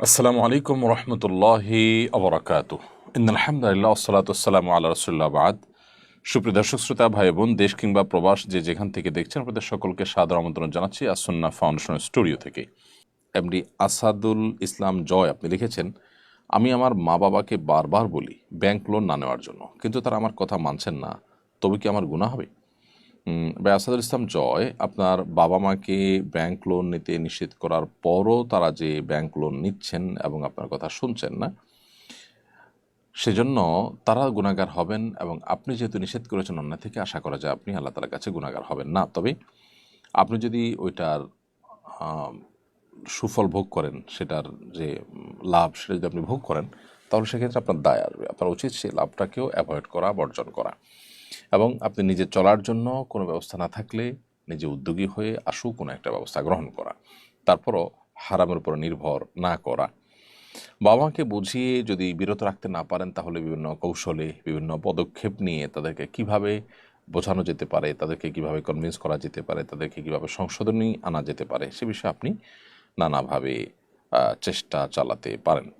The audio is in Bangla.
আসসালামু আলাইকুম রহমতুল্লাহি আবরাকাত আলহামদুলিল্লাহ সালাতাম আল্লাহ রসুল্লাহ বাদ। সুপ্রিয় দর্শক, শ্রোতা ভাই বোন দেশ কিংবা প্রবাস যে যেখান থেকে দেখছেন, আপনাদের সকলকে সাদর আমন্ত্রণ জানাচ্ছি আসন্না ফাউন্ডেশন স্টুডিও থেকে। এমডি আসাদুল ইসলাম জয় আপনি লিখেছেন, আমি আমার মা বাবাকে বারবার বলি, ব্যাংক লোন না নেওয়ার জন্য। কিন্তু তারা আমার কথা মানছেন না, তবে কি আমার গুণা হবে? ভাই আসাদুল ইসলাম জয়, আপনার বাবা মাকে ব্যাংক লোন নিতে নিষেধ করার পরও তারা যে ব্যাংক লোন নিচ্ছেন এবং আপনার কথা শুনছেন না, সেজন্য তারা গুণাগার হবেন এবং আপনি যেহেতু নিষেধ করেছেন অন্য থেকে আশা করা যায় আপনি আল্লাহ তালার কাছে গুণাগার হবেন না। তবে আপনি যদি ওইটার সুফল ভোগ করেন, সেটার যে লাভ সেটা যদি আপনি ভোগ করেন, তাহলে সেক্ষেত্রে আপনার দায় আসবে। আপনার উচিত সেই লাভটাকেও অ্যাভয়েড করা, বর্জন করা। এবং আপনি নিজে চলার জন্য কোনো ব্যবস্থা না থাকলে নিজে উদ্যোগী হয়ে আশু কোনো একটা ব্যবস্থা গ্রহণ করা। তারপরও হারামের উপর নির্ভর না করা। বাবা মাকে বুঝিয়ে যদি বিরত রাখতে না পারেন, তাহলে বিভিন্ন কৌশলে, বিভিন্ন পদক্ষেপ নিয়ে তাদেরকে কীভাবে বোঝানো যেতে পারে, তাদেরকে কীভাবে কনভিন্স করা যেতে পারে, তাদেরকে কীভাবে সংশোধনী আনা যেতে পারে, সে বিষয়ে আপনি নানাভাবে চেষ্টা চালাতে পারেন।